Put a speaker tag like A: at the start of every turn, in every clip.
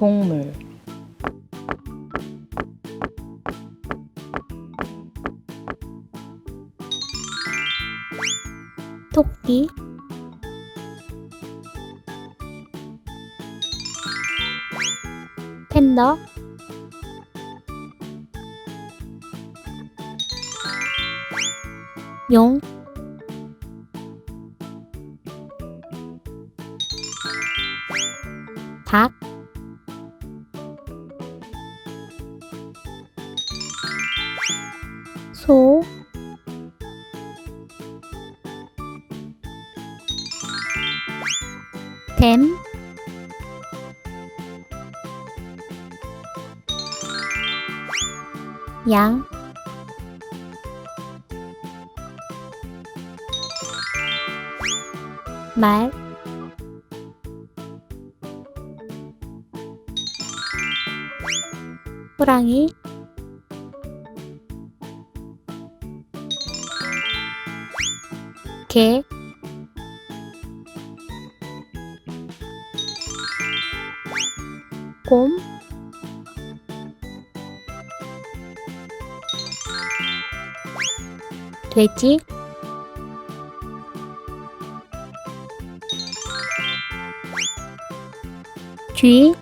A: 동물. 토끼. 팬더. 용. 닭, 뱀, 양, 말, 호랑이, 개, 돼지, 쥐,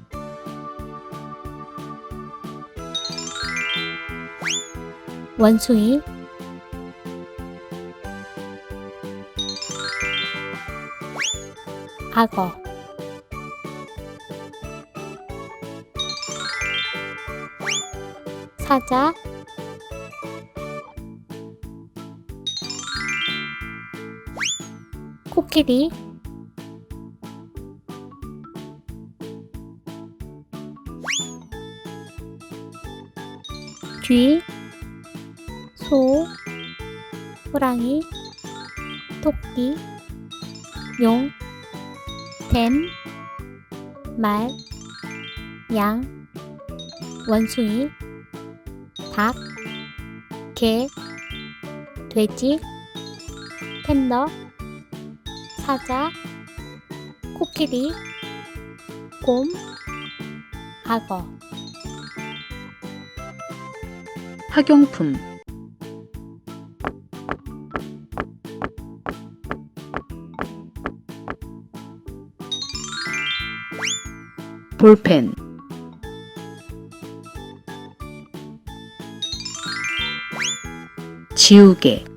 A: 원숭이, 악어, 사자, 코끼리, 쥐, 소, 호랑이, 토끼, 용, 뱀, 말, 양, 원숭이, 닭, 개, 돼지, 팬더, 사자, 코끼리, 곰, 악어.
B: 학용품. 볼펜. 지우개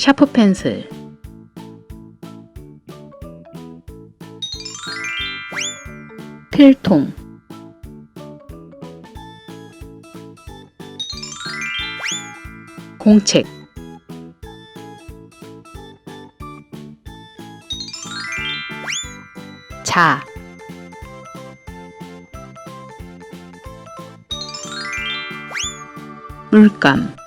B: 샤프 펜슬. 필통. 공책. 자. 물감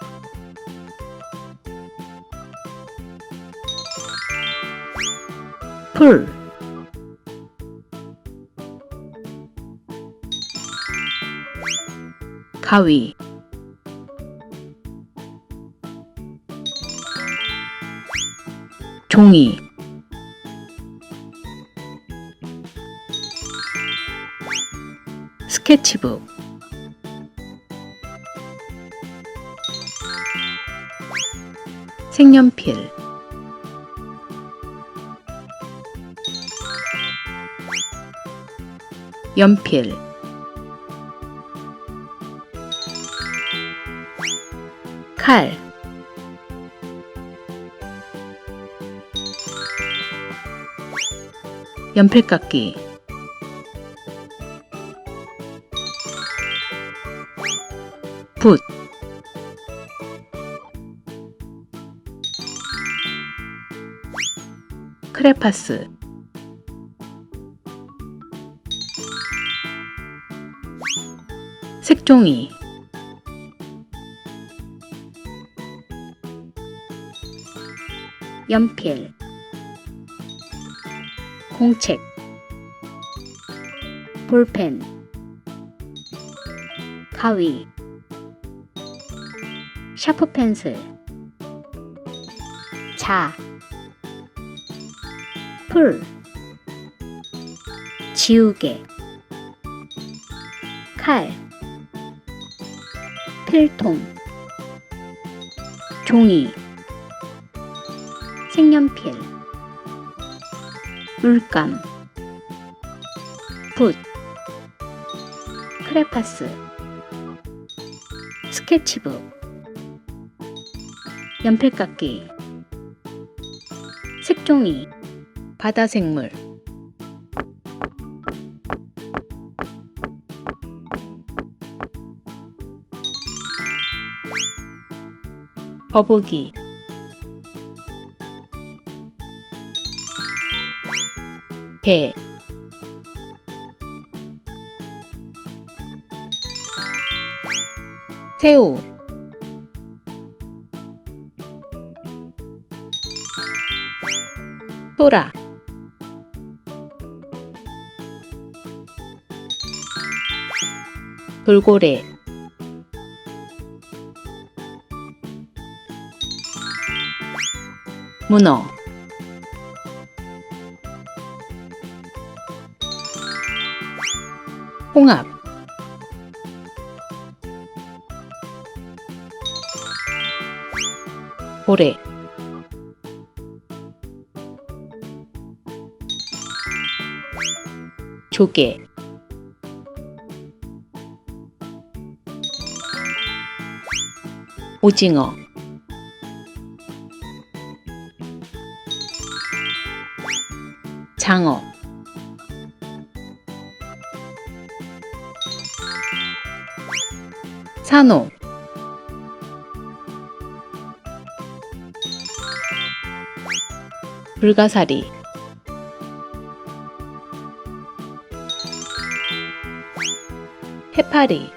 B: 가위. 종이. 스케치북. 색연필. 연필 칼. 연필깎이. 붓. 크레파스. 색종이 연필 공책 볼펜 가위 샤프 펜슬 자 풀 지우개 칼 필통 종이 색연필 물감 붓 크레파스 스케치북 연필깎이 색종이 바다생물. 거북이 개 새우. 소라. 돌고래. 문어 홍합. 고래. 조개. 오징어. 장어 산호. 불가사리. 해파리.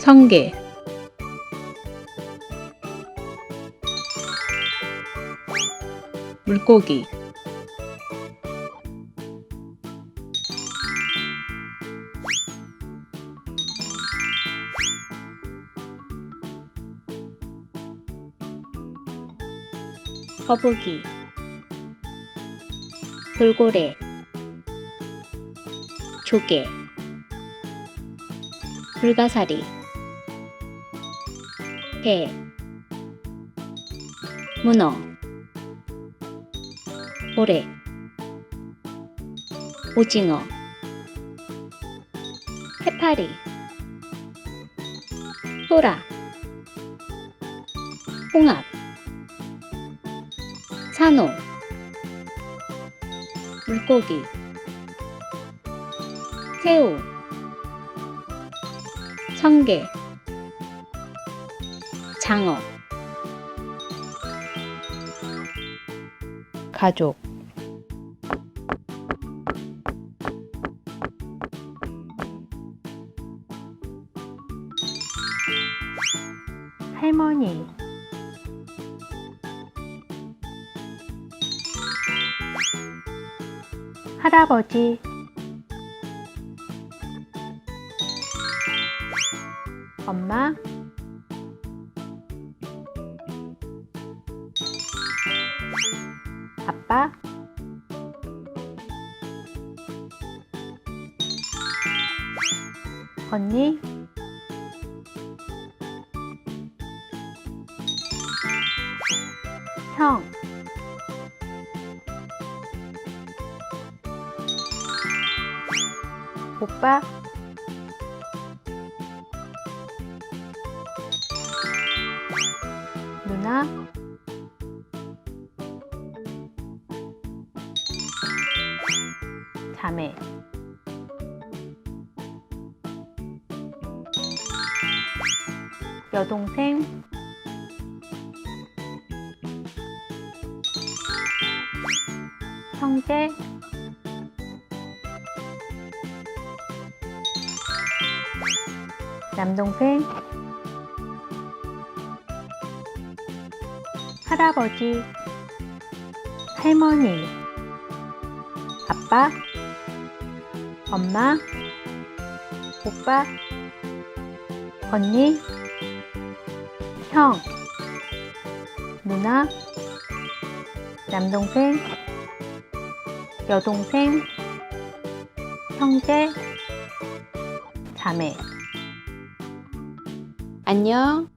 B: 성게. 물고기 거북이 돌고래. 조개. 불가사리. 개 문어. 고래. 오징어. 해파리. 소라. 홍합 산호 물고기 새우 성게 장어 가족.
A: 할머니 할아버지. 엄마. 아빠. 언니. 형 오빠. 누나. 자매. 여동생. 형제 남동생. 할아버지. 할머니. 아빠. 엄마. 오빠. 언니. 형. 누나, 남동생, 여동생, 형제, 자매.
C: 안녕.